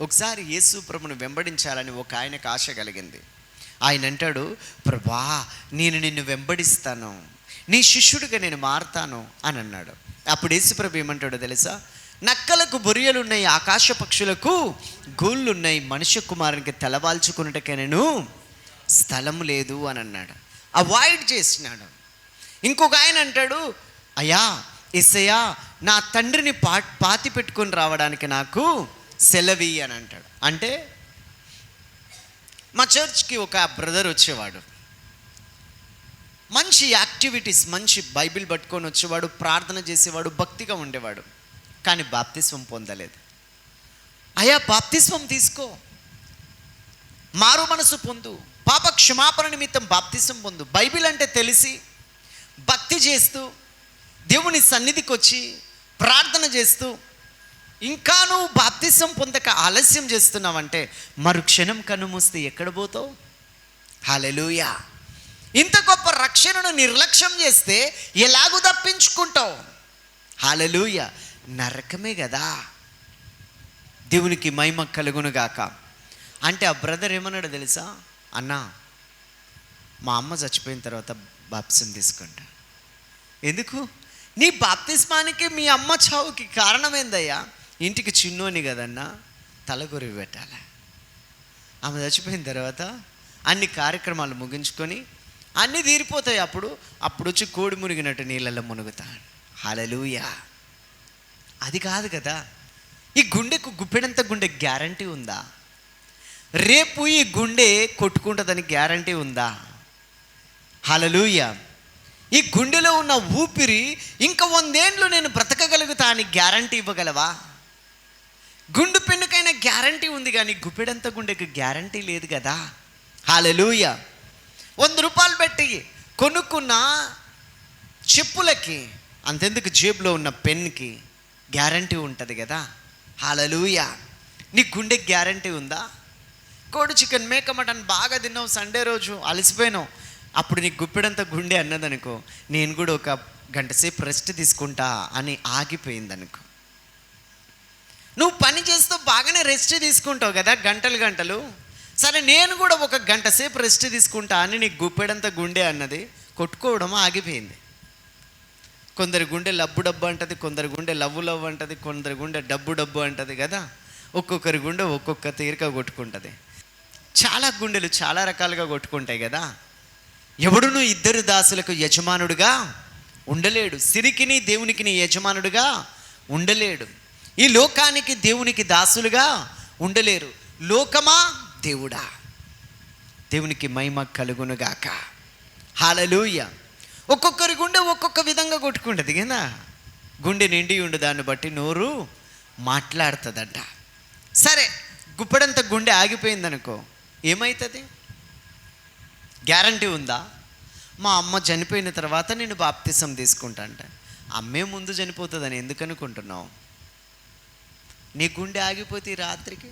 ఒకసారి యేసు ప్రభును వెంబడించాలని ఒక ఆయనకు ఆశ కలిగింది. ఆయన అంటాడు ప్రభా నేను నిన్ను వెంబడిస్తాను. నీ శిష్యుడిగా నేను మారుతాను అని అన్నాడు. అప్పుడు యేసుప్రభు ఏమంటాడో తెలుసా? నక్కలకు బొరియలు ఉన్నాయి ఆకాశ పక్షులకు గూళ్ళు ఉన్నాయి మనుష్య కుమారునికి తలవాల్చుకున్నట్టుకే నేను స్థలం లేదు అని అన్నాడు. అవాయిడ్ చేసినాడు. ఇంకొక ఆయన అంటాడు అయ్యా ఎస్సయ్యా నా తండ్రిని పా పాతి పెట్టుకొని రావడానికి నాకు సెలవి అని అంటాడు. అంటే మా చర్చ్కి ఒక బ్రదర్ వచ్చేవాడు. మంచి యాక్టివిటీస్ మంచి బైబిల్ పట్టుకొని వచ్చేవాడు ప్రార్థన చేసేవాడు భక్తిగా ఉండేవాడు. కానీ బాప్తిస్వం పొందలేదు. అయా బాప్తిస్వం తీసుకో. మారు మనసు పొందు. పాప క్షమాపణ నిమిత్తం బాప్తిసం పొందు. బైబిల్ అంటే తెలిసి భక్తి చేస్తూ దేవుని సన్నిధికి వచ్చి ప్రార్థన చేస్తూ ఇంకా నువ్వు బాప్తిసం పొందక ఆలస్యం చేస్తున్నావంటే మరు క్షణం కన్నుమూస్తే ఎక్కడ పోతావు? హాలెలూయా. ఇంత గొప్ప రక్షణను నిర్లక్ష్యం చేస్తే ఎలాగూ తప్పించుకుంటావు? హాలెలూయ. నరకమే కదా దేవునికి మహిమ కలుగునుగాక అంటే ఆ బ్రదర్ ఏమన్నాడు తెలుసా? అన్నా మా అమ్మ చచ్చిపోయిన తర్వాత బాప్సం తీసుకుంటా. ఎందుకు? నీ బాప్తిస్మానికి మీ అమ్మ చావుకి కారణమేందయ్యా? ఇంటికి చిన్నోని కదన్నా తలగొరి పెట్టాలి? ఆమె చచ్చిపోయిన తర్వాత అన్ని కార్యక్రమాలు ముగించుకొని అన్నీ తీరిపోతాయి అప్పుడు. అప్పుడు వచ్చి కోడి మునిగినట్టు నీళ్ళల్లో మునుగుతాను హలలుయా అది కాదు కదా. ఈ గుండెకు గుప్పెడంత గుండె గ్యారంటీ ఉందా? రేపు ఈ గుండె కొట్టుకుంటుందని గ్యారంటీ ఉందా? హలలుయ ఈ గుండెలో ఉన్న ఊపిరి ఇంకా వందేండ్లు నేను బ్రతకగలుగుతా అని గ్యారంటీ ఇవ్వగలవా? గ్యారంటీ ఉంది కానీ గుప్పెడంత గుండెకి గ్యారంటీ లేదు కదా. హాలెలూయ. వంద రూపాయలు పెట్టి కొనుక్కున్న చెప్పులకి అంతెందుకు జేబులో ఉన్న పెన్కి గ్యారంటీ ఉంటుంది కదా. హాలలుయ. నీ గుండె గ్యారంటీ ఉందా? కోడి చికెన్ మేక మటన్ బాగా తిన్నావు సండే రోజు అలసిపోయినావు. అప్పుడు నీకు గుప్పెడంత గుండె అన్నదనుకో నేను కూడా ఒక గంట సేపు రెస్ట్ తీసుకుంటా అని ఆగిపోయిందనుకో. నువ్వు పని చేస్తూ బాగానే రెస్ట్ తీసుకుంటావు కదా గంటలు గంటలు. సరే నేను కూడా ఒక గంట సేపు రెస్ట్ తీసుకుంటా అని నీకు గుప్పెడంత గుండె అన్నది కొట్టుకోవడం ఆగిపోయింది. కొందరి గుండె లబ్బు డబ్బు అంటది కొందరి గుండె లవ్వు లవ్వు అంటది కొందరి గుండె డబ్బు డబ్బు అంటది కదా ఒక్కొక్కరి గుండె ఒక్కొక్క తీరిక కొట్టుకుంటుంది. చాలా గుండెలు చాలా రకాలుగా కొట్టుకుంటాయి కదా. ఎవడును ఇద్దరు దాసులకు యజమానుడుగా ఉండలేడు సిరికిని దేవునికిని యజమానుడుగా ఉండలేడు. ఈ లోకానికి దేవునికి దాసులుగా ఉండలేరు. లోకమా? దేవుడా. దేవునికి మహిమ కలుగునుగాక. హాలలుయ ఒక్కొక్కరి గుండె ఒక్కొక్క విధంగా కొట్టుకుంటుంది కదా? గుండె నిండి ఉండు దాన్ని బట్టి నోరు మాట్లాడుతుందంట. సరే గుప్పెడంత గుండె ఆగిపోయిందనుకో ఏమవుతుంది గ్యారంటీ ఉందా? మా అమ్మ చనిపోయిన తర్వాత నేను బాప్తిసం తీసుకుంటా అంట. అమ్మే ముందు చనిపోతుందని ఎందుకు అనుకుంటున్నావు నీ గుండె ఆగిపోతే ఈ రాత్రికి